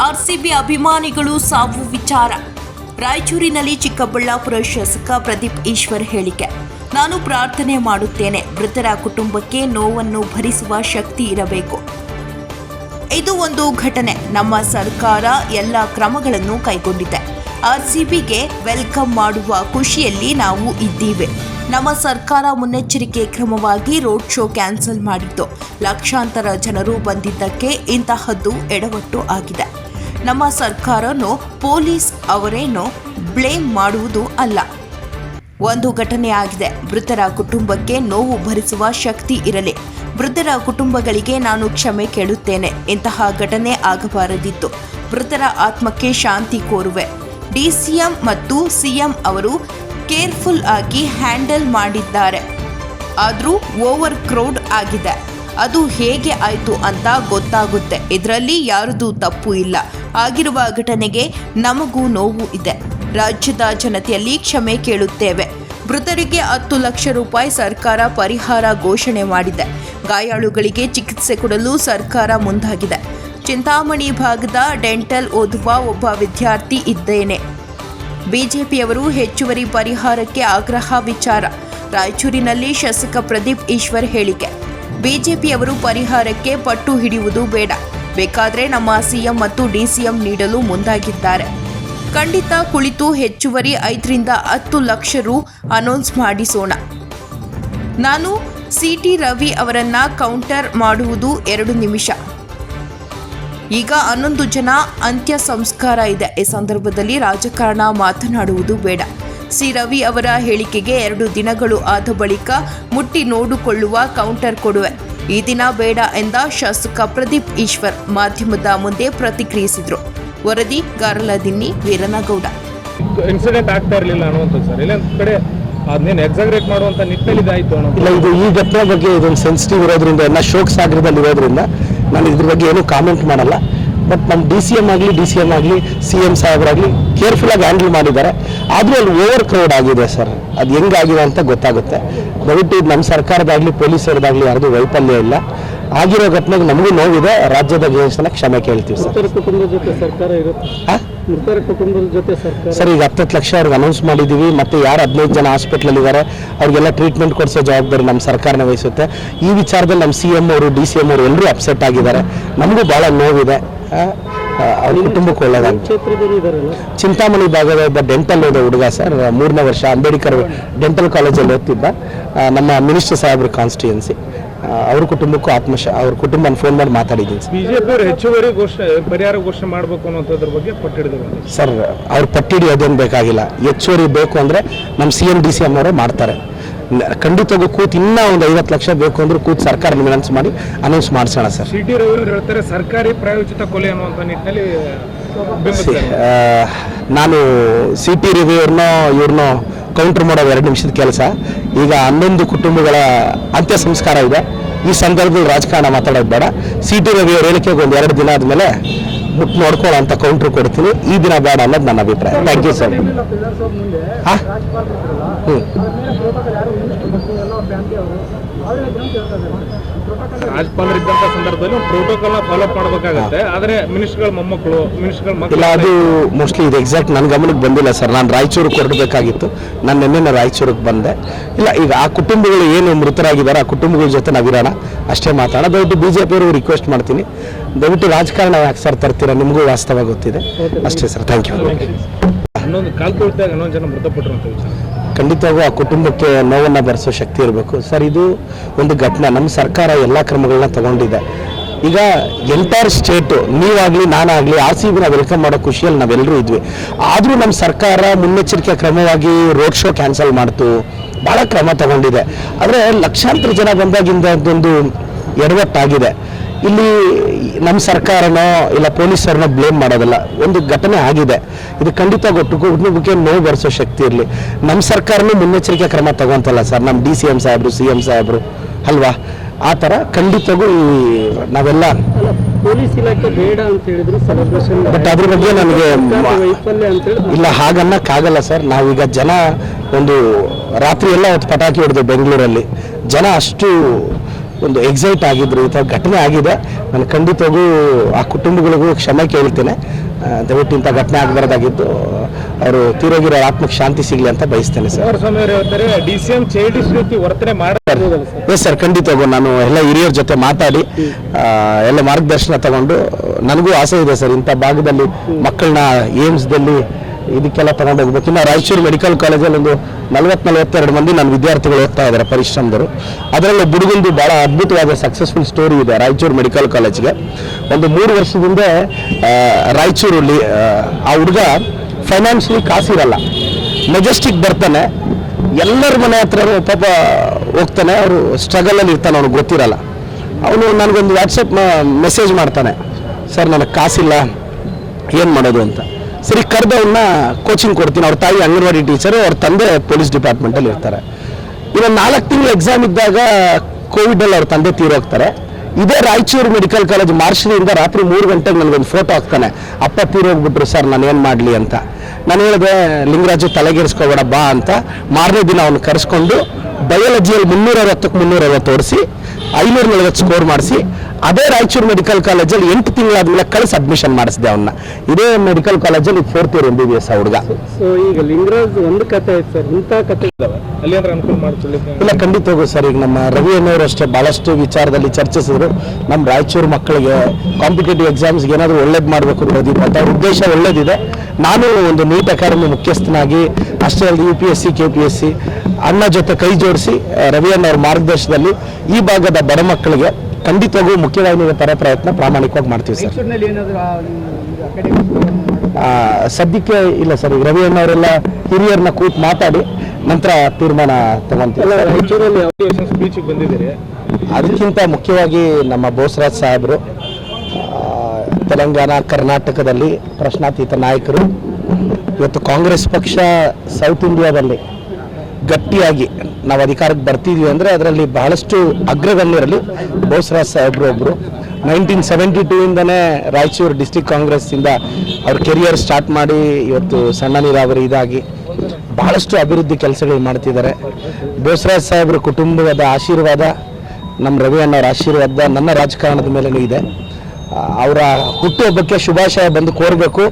RCB ಅಭಿಮಾನಿಗಳು ಸಾವು ವಿಚಾರ. ರಾಯಚೂರಿನಲ್ಲಿ ಚಿಕ್ಕಬಳ್ಳಾಪುರ ಶಾಸಕ ಪ್ರದೀಪ್ ಈಶ್ವರ್ ಹೇಳಿಕೆ. ನಾನು ಪ್ರಾರ್ಥನೆ ಮಾಡುತ್ತೇನೆ. ಮೃತರ ಕುಟುಂಬಕ್ಕೆ ನೋವನ್ನು ಭರಿಸುವ ಶಕ್ತಿ ಇರಬೇಕು. ಇದು ಒಂದು ಘಟನೆ. ನಮ್ಮ ಸರ್ಕಾರ ಎಲ್ಲ ಕ್ರಮಗಳನ್ನು ಕೈಗೊಂಡಿದೆ. ಆರ್ಸಿಬಿಗೆ ವೆಲ್ಕಮ್ ಮಾಡುವ ಖುಷಿಯಲ್ಲಿ ನಾವು ಇದ್ದೀವಿ. ನಮ್ಮ ಸರ್ಕಾರ ಮುನ್ನೆಚ್ಚರಿಕೆ ಕ್ರಮವಾಗಿ ರೋಡ್ ಶೋ ಕ್ಯಾನ್ಸಲ್ ಮಾಡಿತ್ತು. ಲಕ್ಷಾಂತರ ಜನರು ಬಂದಿದ್ದಕ್ಕೆ ಇಂತಹದ್ದು ಎಡವಟ್ಟು ಆಗಿದೆ. ನಮ್ಮ ಸರ್ಕಾರನೋ, ಪೊಲೀಸ್ ಅವರೇನೋ ಬ್ಲೇಮ್ ಮಾಡುವುದು ಅಲ್ಲ. ಒಂದು ಘಟನೆ ಆಗಿದೆ. ಮೃತರ ಕುಟುಂಬಕ್ಕೆ ನೋವು ಭರಿಸುವ ಶಕ್ತಿ ಇರಲಿ. ಮೃತರ ಕುಟುಂಬಗಳಿಗೆ ನಾನು ಕ್ಷಮೆ ಕೇಳುತ್ತೇನೆ. ಇಂತಹ ಘಟನೆ ಆಗಬಾರದಿತ್ತು. ಮೃತರ ಆತ್ಮಕ್ಕೆ ಶಾಂತಿ ಕೋರುವೆ. ಡಿಸಿಎಂ ಮತ್ತು ಸಿಎಂ ಅವರು ಕೇರ್ಫುಲ್ ಆಗಿ ಹ್ಯಾಂಡಲ್ ಮಾಡಿದ್ದಾರೆ. ಆದರೂ ಓವರ್ ಕ್ರೌಡ್ ಆಗಿದೆ. ಅದು ಹೇಗೆ ಆಯಿತು ಅಂತ ಗೊತ್ತಾಗುತ್ತೆ. ಇದರಲ್ಲಿ ಯಾರದು ತಪ್ಪು ಇಲ್ಲ. ಆಗಿರುವ ಘಟನೆಗೆ ನಮಗೂ ನೋವು ಇದೆ. ರಾಜ್ಯದ ಜನತೆಯಲ್ಲಿ ಕ್ಷಮೆ ಕೇಳುತ್ತೇವೆ. ಮೃತರಿಗೆ ಹತ್ತು ಲಕ್ಷ ರೂಪಾಯಿ ಸರ್ಕಾರ ಪರಿಹಾರ ಘೋಷಣೆ ಮಾಡಿದೆ. ಗಾಯಾಳುಗಳಿಗೆ ಚಿಕಿತ್ಸೆ ಕೊಡಲು ಸರ್ಕಾರ ಮುಂದಾಗಿದೆ. ಚಿಂತಾಮಣಿ ಭಾಗದ ಡೆಂಟಲ್ ಓದುವ ಒಬ್ಬ ವಿದ್ಯಾರ್ಥಿ ಇದ್ದೇನೆ. ಬಿಜೆಪಿಯವರು ಹೆಚ್ಚುವರಿ ಪರಿಹಾರಕ್ಕೆ ಆಗ್ರಹ ವಿಚಾರ. ರಾಯಚೂರಿನಲ್ಲಿ ಶಾಸಕ ಪ್ರದೀಪ್ ಈಶ್ವರ್ ಹೇಳಿಕೆ. ಬಿಜೆಪಿಯವರು ಪರಿಹಾರಕ್ಕೆ ಪಟ್ಟು ಹಿಡಿಯುವುದು ಬೇಡ. ಬೇಕಾದ್ರೆ ನಮ್ಮ ಸಿಎಂ ಮತ್ತು ಡಿಸಿಎಂ ನೀಡಲು ಮುಂದಾಗಿದ್ದಾರೆ. ಖಂಡಿತ ಕುಳಿತು ಹೆಚ್ಚುವರಿ ಐದರಿಂದ ಹತ್ತು ಲಕ್ಷ ರು ಅನೌನ್ಸ್ ಮಾಡಿಸೋಣ. ನಾನು ಸಿಟಿ ರವಿ ಅವರನ್ನ ಕೌಂಟರ್ ಮಾಡುವುದು ಎರಡು ನಿಮಿಷ. ಈಗ ಹನ್ನೊಂದು ಜನ ಅಂತ್ಯ ಸಂಸ್ಕಾರ ಇದೆ. ಈ ಸಂದರ್ಭದಲ್ಲಿ ರಾಜಕಾರಣ ಮಾತನಾಡುವುದು ಬೇಡ. ಸಿ ರವಿ ಅವರ ಹೇಳಿಕೆಗೆ ಎರಡು ದಿನಗಳು ಆದ ಬಳಿಕ ಮುಟ್ಟಿ ನೋಡಿಕೊಳ್ಳುವ ಕೌಂಟರ್ ಕೊಡುವೆ. ಈ ದಿನ ಬೇಡ ಎಂದ ಶಾಸಕ ಪ್ರದೀಪ್ ಈಶ್ವರ್ ಮಾಧ್ಯಮದ ಮುಂದೆ ಪ್ರತಿಕ್ರಿಯಿಸಿದರು. ವರದಿ ಗಾರಲದಿನ್ನಿ ವೀರನಗೌಡ. ಇನ್ಸಿಡೆಂಟ್ ಆಗ್ತಾ ಇರಲಿಲ್ಲ ಅನ್ನುವಂಥದ್ದು ಸರ್. ಇಲ್ಲ ಕಡೆ ಅದನ್ನೇನು ಎಕ್ಸಾಗ್ರೇಟ್ ಮಾಡುವಂಥ ನಿಟ್ಟಲ್ಲಿ ಇದಾಯ್ತು ಅನ್ನೋ ಇಲ್ಲ ಇದು ಈ ಘಟನೆ ಬಗ್ಗೆ ಇದೊಂದು ಸೆನ್ಸಿಟಿವ್ ಇರೋದ್ರಿಂದ ಎಲ್ಲ ಶೋಕ್ ಸಾಗರದಲ್ಲಿ ಇರೋದ್ರಿಂದ ನಾನು ಇದ್ರ ಬಗ್ಗೆ ಏನೂ ಕಾಮೆಂಟ್ ಮಾಡಲ್ಲ. ಬಟ್ ನಮ್ಮ ಡಿ ಸಿ ಎಂ ಆಗಲಿ ಡಿ ಸಿ ಎಂ ಆಗಲಿ ಸಿ ಎಂ ಸಾಹೇಬರಾಗಲಿ ಕೇರ್ಫುಲ್ಲಾಗಿ ಹ್ಯಾಂಡಲ್ ಮಾಡಿದ್ದಾರೆ. ಆದರೂ ಅಲ್ಲಿ ಓವರ್ ಕ್ರೌಡ್ ಆಗಿದೆ ಸರ್. ಅದು ಹೆಂಗಾಗಿದೆ ಅಂತ ಗೊತ್ತಾಗುತ್ತೆ. ದಯವಿಟ್ಟು ಇದು ನಮ್ಮ ಸರ್ಕಾರದಾಗಲಿ ಪೊಲೀಸರದಾಗಲಿ ಯಾರ್ದು ವೈಫಲ್ಯ ಇಲ್ಲ. ಆಗಿರೋ ಘಟನೆಗೆ ನಮಗೂ ನೋವಿದೆ. ರಾಜ್ಯದ ಜನ ಕ್ಷಮೆ ಕೇಳ್ತೀವಿ ಸರ್. ಸರ್ ಈಗ ಹತ್ತತ್ತು ಲಕ್ಷ ಅವ್ರಿಗೆ ಅನೌನ್ಸ್ ಮಾಡಿದ್ದೀವಿ ಮತ್ತೆ ಯಾರು ಹದಿನೈದು ಜನ ಹಾಸ್ಪಿಟ್ಲಲ್ಲಿ ಇದ್ದಾರೆ ಅವ್ರಿಗೆಲ್ಲ ಟ್ರೀಟ್ಮೆಂಟ್ ಕೊಡಿಸೋ ಜವಾಬ್ದಾರಿ ನಮ್ಮ ಸರ್ಕಾರನೇ ವಹಿಸುತ್ತೆ. ಈ ವಿಚಾರದಲ್ಲಿ ನಮ್ಮ ಸಿ ಎಂ ಅವರು ಡಿ ಸಿ ಎಂ ಅವರು ಎಲ್ಲರೂ ಅಪ್ಸೆಟ್ ಆಗಿದ್ದಾರೆ. ನಮಗೂ ಭಾಳ ನೋವಿದೆ. ಅವ್ರ ಕುಟುಂಬಕ್ಕೆ ಇದಾರಲ್ಲ? ಚಿಂತಾಮಣಿ ಭಾಗದ ಒಬ್ಬ ಡೆಂಟಲ್ ಓದೋ ಹುಡುಗ ಸರ್ ಮೂರನೇ ವರ್ಷ ಅಂಬೇಡ್ಕರ್ ಡೆಂಟಲ್ ಕಾಲೇಜಲ್ಲಿ ಓದ್ತಿದ್ದ. ನಮ್ಮ ಮಿನಿಸ್ಟರ್ ಸಾಹೇಬ್ರ ಕಾನ್ಸ್ಟಿಟ್ಯೂನ್ಸಿ ಅವ್ರ ಕುಟುಂಬಕ್ಕೂ ಆತ್ಮಶ ಅವ್ರ ಕುಟುಂಬನ ಫೋನ್ ಮಾಡಿ ಮಾತಾಡಿದ್ದೀನಿ ಸರ್. ಬಿಜೆಪಿ ಅವರು ಹೆಚ್ಚುವರಿ ಘೋಷಣೆ ಪರಿಹಾರ ಘೋಷಣೆ ಮಾಡಬೇಕು ಅನ್ನೋದ್ರ ಬಗ್ಗೆ ಪಟ್ಟಿಡಿದ್ರು. ಸರ್ ಅವ್ರ ಪಟ್ಟಿಡಿ ಅದೇನು ಬೇಕಾಗಿಲ್ಲ. ಹೆಚ್ಚುವರಿ ಬೇಕು ಅಂದರೆ ನಮ್ಮ C M D C M ಅವರೇ ಮಾಡ್ತಾರೆ. ಖಂಡಿತವಾಗೂ ಕೂತ್ ಇನ್ನೂ ಒಂದು ಐವತ್ತು ಲಕ್ಷ ಬೇಕು ಅಂದ್ರೆ ಕೂತ್ ಸರ್ಕಾರ ಅನೌನ್ಸ್ ಮಾಡಿ ಅನೌನ್ಸ್ ಮಾಡಿಸೋಣ ಸರ್. ಟಿ ಹೇಳ್ತಾರೆ ಸರ್ಕಾರಿ ಪ್ರಾಯೋಜಿತ ಕೊಲೆ ಅನ್ನುವಂಥ ನಿಟ್ಟಿನಲ್ಲಿ ನಾನು ಸಿ ಟಿ ರವಿ ಅವ್ರನ್ನೋ ಇವ್ರನ್ನೋ ಕೌಂಟರ್ ಮಾಡೋದು ಎರಡು ನಿಮಿಷದ ಕೆಲಸ. ಈಗ ಹನ್ನೊಂದು ಕುಟುಂಬಗಳ ಅಂತ್ಯ ಸಂಸ್ಕಾರ ಇದೆ. ಈ ಸಂದರ್ಭದಲ್ಲಿ ರಾಜಕಾರಣ ಮಾತಾಡೋದು ಬೇಡ. ಸಿ ಟಿ ರವಿ ಅವ್ರ ಹೇಳಿಕೆಗೆ ಒಂದು ಎರಡು ದಿನ ಆದಮೇಲೆ ಬುಕ್ ನೋಡ್ಕೊಳ್ಳೋ ಅಂತ ಕೌಂಟರ್ ಕೊಡ್ತೀನಿ. ಈ ದಿನ ಬೇಡ ಅನ್ನೋದು ನನ್ನ ಅಭಿಪ್ರಾಯ. ಥ್ಯಾಂಕ್ ಯು ಸರ್ ಹಾಂ? ಹ್ಞೂ ರಾಜ್ಯಪಾಲರು ಇದ್ದಂಥ ಸಂದರ್ಭದಲ್ಲಿ ಒಂದು ಫಾಲೋ ಫಾಲೋಅಪ್ ಮಾಡಬೇಕಾಗತ್ತೆ. ಆದರೆ ಮಿನಿಸ್ಟರ್ಗಳ ಮೊಮ್ಮಕ್ಕಳು ಮಿನಿಸ್ಟರ್ಗಳ ಇಲ್ಲ ಮಕ್ಕಳು ಅದು ಮೋಸ್ಟ್ಲಿ ಇದು ಎಕ್ಸಾಕ್ಟ್ ನನ್ನ ಗಮನಕ್ಕೆ ಬಂದಿಲ್ಲ ಸರ್. ನಾನು ರಾಯಚೂರಿಗೆ ಹೊರಡಬೇಕಾಗಿತ್ತು ನಾನು ನಿನ್ನೆ ರಾಯಚೂರಿಗೆ ಬಂದೆ. ಇಲ್ಲ ಈಗ ಆ ಕುಟುಂಬಗಳು ಏನು ಮೃತರಾಗಿದ್ದಾರೆ ಆ ಕುಟುಂಬಗಳ ಜೊತೆ ನಾವಿರೋಣ. ಅಷ್ಟೇ ಮಾತಾಡೋಣ. ದಯವಿಟ್ಟು ಬಿ ಜೆ ಪಿಯವರು ರಿಕ್ವೆಸ್ಟ್ ಮಾಡ್ತೀನಿ. ದಯವಿಟ್ಟು ರಾಜಕಾರಣ ಯಾಕೆ ಸರ್ ತರ್ತೀರಾ? ನಿಮಗೂ ವಾಸ್ತವ ಗೊತ್ತಿದೆ. ಅಷ್ಟೇ ಸರ್. ಥ್ಯಾಂಕ್ ಯು ಹನ್ನೊಂದು ಕಾಲ್ ತುಳಿತಾಗ ಹನ್ನೊಂದು ಜನ ಮೃತಪಟ್ಟರು ಅಂತ ವಿಚಾರ. ಖಂಡಿತವಾಗೂ ಆ ಕುಟುಂಬಕ್ಕೆ ನೋವನ್ನು ಬರೆಸೋ ಶಕ್ತಿ ಇರಬೇಕು. ಸರ್, ಇದು ಒಂದು ಘಟನೆ. ನಮ್ಮ ಸರ್ಕಾರ ಎಲ್ಲ ಕ್ರಮಗಳನ್ನ ತಗೊಂಡಿದೆ. ಈಗ ಎಂಟೈರ್ ಸ್ಟೇಟು, ನೀವಾಗಲಿ, ನಾನಾಗಲಿ, ಆರ್ ಸಿ ಬಿನ ವೆಲ್ಕಮ್ ಮಾಡೋ ಖುಷಿಯಲ್ಲಿ ನಾವೆಲ್ಲರೂ ಇದ್ವಿ. ಆದರೂ ನಮ್ಮ ಸರ್ಕಾರ ಮುನ್ನೆಚ್ಚರಿಕೆ ಕ್ರಮವಾಗಿ ರೋಡ್ ಶೋ ಕ್ಯಾನ್ಸಲ್ ಮಾಡ್ತು. ಭಾಳ ಕ್ರಮ ತಗೊಂಡಿದೆ. ಆದರೆ ಲಕ್ಷಾಂತರ ಜನ ಬಂದಾಗಿಂದ ಅದೊಂದು ಎಡವಟ್ಟಾಗಿದೆ. ಇಲ್ಲಿ ನಮ್ಮ ಸರ್ಕಾರನೋ ಇಲ್ಲ ಪೊಲೀಸರನ್ನೋ ಬ್ಲೇಮ್ ಮಾಡೋದಿಲ್ಲ. ಒಂದು ಘಟನೆ ಆಗಿದೆ. ಇದು ಖಂಡಿತ ಗೊತ್ತು. ಕುಟುಂಬಕ್ಕೆ ನೋವು ಬರೆಸೋ ಶಕ್ತಿ ಇರಲಿ. ನಮ್ಮ ಸರ್ಕಾರನೂ ಮುನ್ನೆಚ್ಚರಿಕೆ ಕ್ರಮ ತಗೊಂತಲ್ಲ ಸರ್. ನಮ್ಮ ಡಿ ಸಿ ಎಂ ಸಾಹೇಬರು ಸಿ ಎಂ ಸಾಹೇಬರು. ಅಲ್ವಾ? ಆ ಥರ ಖಂಡಿತಗೂ ಈ ನಾವೆಲ್ಲ ಪೊಲೀಸ್ ಇಲಾಖೆ ಬೇಡ ಅಂತ ಹೇಳಿದ್ರು ಸೆಲೆಬ್ರೇಷನ್ ಬಟ್ ಅದ್ರ ಬಗ್ಗೆ ನನಗೆ ಇಲ್ಲ ಹಾಗನ್ನಕ್ಕಾಗಲ್ಲ ಸರ್. ನಾವೀಗ ಜನ ಒಂದು ರಾತ್ರಿ ಎಲ್ಲ ಹೊತ್ತು ಪಟಾಕಿ ಹೊಡೆದು ಬೆಂಗಳೂರಲ್ಲಿ ಜನ ಅಷ್ಟು ಒಂದು ಎಕ್ಸೈಟ್ ಆಗಿದ್ರು ಈ ಥರ ಘಟನೆ ಆಗಿದೆ. ನಾನು ಖಂಡಿತವಾಗೂ ಆ ಕುಟುಂಬಗಳಿಗೂ ಕ್ಷಮೆ ಕೇಳ್ತೇನೆ. ದಯವಿಟ್ಟು ಇಂಥ ಘಟನೆ ಆಗಬಾರ್ದಾಗಿದ್ದು ಅವರು ತೀರೋಗಿರೋ ಆತ್ಮಕ್ಕೆ ಶಾಂತಿ ಸಿಗಲಿ ಅಂತ ಬಯಸ್ತೇನೆ ಸರ್. Yes sir. ಖಂಡಿತವಾಗೂ. ನಾನು ಎಲ್ಲ ಹಿರಿಯರ ಜೊತೆ ಮಾತಾಡಿ ಎಲ್ಲ ಮಾರ್ಗದರ್ಶನ ತಗೊಂಡು ನನಗೂ ಆಸೆ ಇದೆ ಸರ್ ಇಂಥ ಭಾಗದಲ್ಲಿ ಮಕ್ಕಳನ್ನ ಏಮ್ಸ್ದಲ್ಲಿ ಇದಕ್ಕೆಲ್ಲ ತಗೊಂಡೋಗ್ಬೇಕು. ಇನ್ನು ರಾಯಚೂರು ಮೆಡಿಕಲ್ ಕಾಲೇಜಲ್ಲಿ ಒಂದು ನಲ್ವತ್ತು ನಲವತ್ತೆರಡು ಮಂದಿ ನನ್ನ ವಿದ್ಯಾರ್ಥಿಗಳು ಓದ್ತಾ ಇದ್ದಾರೆ ಪರಿಶ್ರಮದರು ಅದರಲ್ಲಿ ಬುಡುಗುಂದು ಭಾಳ ಅದ್ಭುತವಾದ ಸಕ್ಸಸ್ಫುಲ್ ಸ್ಟೋರಿ ಇದೆ ರಾಯಚೂರು ಮೆಡಿಕಲ್ ಕಾಲೇಜ್ಗೆ ಒಂದು ಮೂರು ವರ್ಷದಿಂದ ರಾಯಚೂರು ರಾಯಚೂರಲ್ಲಿ ಆ, ಆ ಹುಡುಗ ಫೈನಾನ್ಷಿಯಲಿ ಕಾಸಿರಲ್ಲ. ಮೆಜೆಸ್ಟಿಕ್ ಬರ್ತಾನೆ. ಎಲ್ಲರ ಮನೆ ಹತ್ರ ಪಾಪ ಹೋಗ್ತಾನೆ. ಅವರು ಸ್ಟ್ರಗಲಲ್ಲಿ ಇರ್ತಾನೆ ಅವ್ನಿಗೆ ಗೊತ್ತಿರಲ್ಲ. ಅವನು ನನಗೊಂದು ವಾಟ್ಸಪ್ ಮೆಸೇಜ್ ಮಾಡ್ತಾನೆ. ಸರ್ ನನಗೆ ಕಾಸಿಲ್ಲ. ಏನು ಮಾಡೋದು ಅಂತ? ಸರಿ ಕರೆದು ಅವನ್ನ ಕೋಚಿಂಗ್ ಕೊಡ್ತೀನಿ. ಅವ್ರ ತಾಯಿ ಅಂಗನವಾಡಿ ಟೀಚರು ಅವ್ರ ತಂದೆ ಪೊಲೀಸ್ ಡಿಪಾರ್ಟ್ಮೆಂಟಲ್ಲಿ ಇರ್ತಾರೆ. ಇನ್ನು ನಾಲ್ಕು ತಿಂಗಳು ಎಕ್ಸಾಮ್ ಇದ್ದಾಗ ಕೋವಿಡಲ್ಲಿ ಅವ್ರ ತಂದೆ ತೀರೋಗ್ತಾರೆ ಇದೇ ರಾಯಚೂರು ಮೆಡಿಕಲ್ ಕಾಲೇಜ್ ಮಾರ್ಚ್ನಿಂದ ರಾತ್ರಿ ಮೂರು ಗಂಟೆಗೆ ನನಗೊಂದು ಫೋಟೋ ಹಾಕ್ತಾನೆ. ಅಪ್ಪ ತೀರೋಗ್ಬಿಟ್ರು ಸರ್, ನಾನು ಏನು ಮಾಡಲಿ ಅಂತ. ನಾನು ಹೇಳಿದೆ, ಲಿಂಗರಾಜು ತಲೆಗೇರಿಸ್ಕೋಬೇಡ, ಬಾ ಅಂತ. ಮಾರನೇ ದಿನ ಅವನು ಕರೆಸ್ಕೊಂಡು ಬಯಾಲಜಿಯಲ್ಲಿ ಮುನ್ನೂರ ಐವತ್ತಕ್ಕೆ ಮುನ್ನೂರ ಐವತ್ತು ಓಡಿಸಿ ಐನೂರ ನಲವತ್ತು ಸ್ಕೋರ್ ಮಾಡಿಸಿ ಅದೇ ರಾಯಚೂರು ಮೆಡಿಕಲ್ ಕಾಲೇಜಲ್ಲಿ ಎಂಟು ತಿಂಗಳಾದ್ಮೇಲೆ ಕಳಿಸಿ ಅಡ್ಮಿಷನ್ ಮಾಡಿಸಿದೆ ಅವನ್ನ ಇದೇ ಮೆಡಿಕಲ್ ಕಾಲೇಜಲ್ಲಿ fourth year M B B S ಹುಡುಗ. ಸೊ ಈಗ ಲಿಂಗರಾಜ್ ಒಂದು ಕತೆ ಐತೆ ಸರ್ ಇಂಥ ಕತೆ ಅಲ್ಲಿ ಇಲ್ಲ ಖಂಡಿತವಾಗೂ ಸರ್. ಈಗ ನಮ್ಮ ರವಿ ಅನ್ನೋರು ಅಷ್ಟೇ ಭಾಳಷ್ಟು ವಿಚಾರದಲ್ಲಿ ಚರ್ಚಿಸಿದ್ರು. ನಮ್ಮ ರಾಯಚೂರು ಮಕ್ಕಳಿಗೆ ಕಾಂಪಿಟೇಟಿವ್ ಎಕ್ಸಾಮ್ಸ್ಗೆ ಏನಾದರೂ ಒಳ್ಳೇದು ಮಾಡಬೇಕು ಓದಿದ್ರು ಅಂತ ಅವ್ರ ಉದ್ದೇಶ ಒಳ್ಳೇದಿದೆ. ನಾನು ಒಂದು ನೀಟ್ ಅಕಾಡೆಮಿ ಮುಖ್ಯಸ್ಥನಾಗಿ ಅಷ್ಟೇ ಅಲ್ಲದೆ U P S C K P S C ಅಣ್ಣ ಜೊತೆ ಕೈ ಜೋಡಿಸಿ ರವಿ ಅನ್ನೋರ ಮಾರ್ಗದರ್ಶನದಲ್ಲಿ ಈ ಭಾಗದ ಬಡ ಮಕ್ಕಳಿಗೆ ಖಂಡಿತವಾಗೂ ಮುಖ್ಯವಾಹಿನಿಗೆ ತರ ಪ್ರಯತ್ನ ಪ್ರಾಮಾಣಿಕವಾಗಿ ಮಾಡ್ತೀವಿ ಸರ್. ರಾಯಚೂರಿನಲ್ಲಿ ಏನಾದರೂ ಅಕಾಡೆಮಿ ಆ, ಸದ್ಯಕ್ಕೆ ಇಲ್ಲ ಸರ್. ಈಗ ರವಿ ಅಣ್ಣವರೆಲ್ಲ ಹಿರಿಯರನ್ನ ಕೂತ್ ಮಾತಾಡಿ ನಂತರ ತೀರ್ಮಾನ ತಗೊಂತೀವಿ ಅದಕ್ಕಿಂತ ಮುಖ್ಯವಾಗಿ ನಮ್ಮ ಬೋಸರಾಜ್ ಸಾಹೇಬರು ಆ, ತೆಲಂಗಾಣ ಕರ್ನಾಟಕದಲ್ಲಿ ಪ್ರಶ್ನಾತೀತ ನಾಯಕರು ಇವತ್ತು ಕಾಂಗ್ರೆಸ್ ಪಕ್ಷ ಸೌತ್ ಇಂಡಿಯಾದಲ್ಲಿ ಗಟ್ಟಿಯಾಗಿ ನಾವು ಅಧಿಕಾರಕ್ಕೆ ಬರ್ತಿದ್ವಿ ಅಂದರೆ ಅದರಲ್ಲಿ ಬಹಳಷ್ಟು ಅಗ್ರಗಣ್ಯರಲ್ಲಿ ಬೋಸರಾಜ್ ಸಾಹೇಬ್ರು ಒಬ್ಬರು ನೈನ್ಟೀನ್ ಸೆವೆಂಟಿ ಟೂ ಇಂದನೇ ರಾಯಚೂರು ಡಿಸ್ಟಿಕ್ ಕಾಂಗ್ರೆಸ್ಸಿಂದ ಅವ್ರ ಕೆರಿಯರ್ ಸ್ಟಾರ್ಟ್ ಮಾಡಿ ಇವತ್ತು ಸಣ್ಣ ನೀರಾವರಿ ಇದಾಗಿ ಬಹಳಷ್ಟು ಅಭಿವೃದ್ಧಿ ಕೆಲಸಗಳು ಮಾಡ್ತಿದ್ದಾರೆ. ಬೋಸರಾಜ್ ಸಾಹೇಬ್ರ ಕುಟುಂಬದ ಆಶೀರ್ವಾದ, ನಮ್ಮ ರವಿ ಅಣ್ಣವ್ರ ಆಶೀರ್ವಾದ ನನ್ನ ರಾಜಕಾರಣದ ಮೇಲೂ ಇದೆ. ಅವರ ಹುಟ್ಟುಹಬ್ಬಕ್ಕೆ ಶುಭಾಶಯ ಬಂದು ಕೋರಬೇಕು,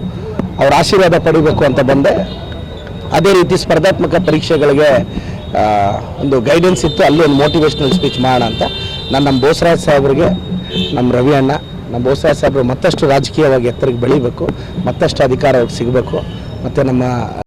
ಅವ್ರ ಆಶೀರ್ವಾದ ಪಡಿಬೇಕು ಅಂತ ಬಂದೆ. ಅದೇ ರೀತಿ ಸ್ಪರ್ಧಾತ್ಮಕ ಪರೀಕ್ಷೆಗಳಿಗೆ ಒಂದು ಗೈಡೆನ್ಸ್ ಇತ್ತು. ಅಲ್ಲಿ ಒಂದು ಮೋಟಿವೇಶ್ನಲ್ ಸ್ಪೀಚ್ ಮಾಡೋಣ ಅಂತ. ನಾನು ನಮ್ಮ ಬೋಸರಾಜ್ ಸಾಹೇಬ್ರಿಗೆ ನಮ್ಮ ರವಿ ಅಣ್ಣ ನಮ್ಮ ಬೋಸರಾಜ್ ಸಾಹೇಬ್ರು ಮತ್ತಷ್ಟು ರಾಜಕೀಯವಾಗಿ ಎತ್ತರಕ್ಕೆ ಬೆಳಿಬೇಕು, ಮತ್ತಷ್ಟು ಅಧಿಕಾರ ಅವ್ರಿಗೆ ಸಿಗಬೇಕು. ಮತ್ತು ನಮ್ಮ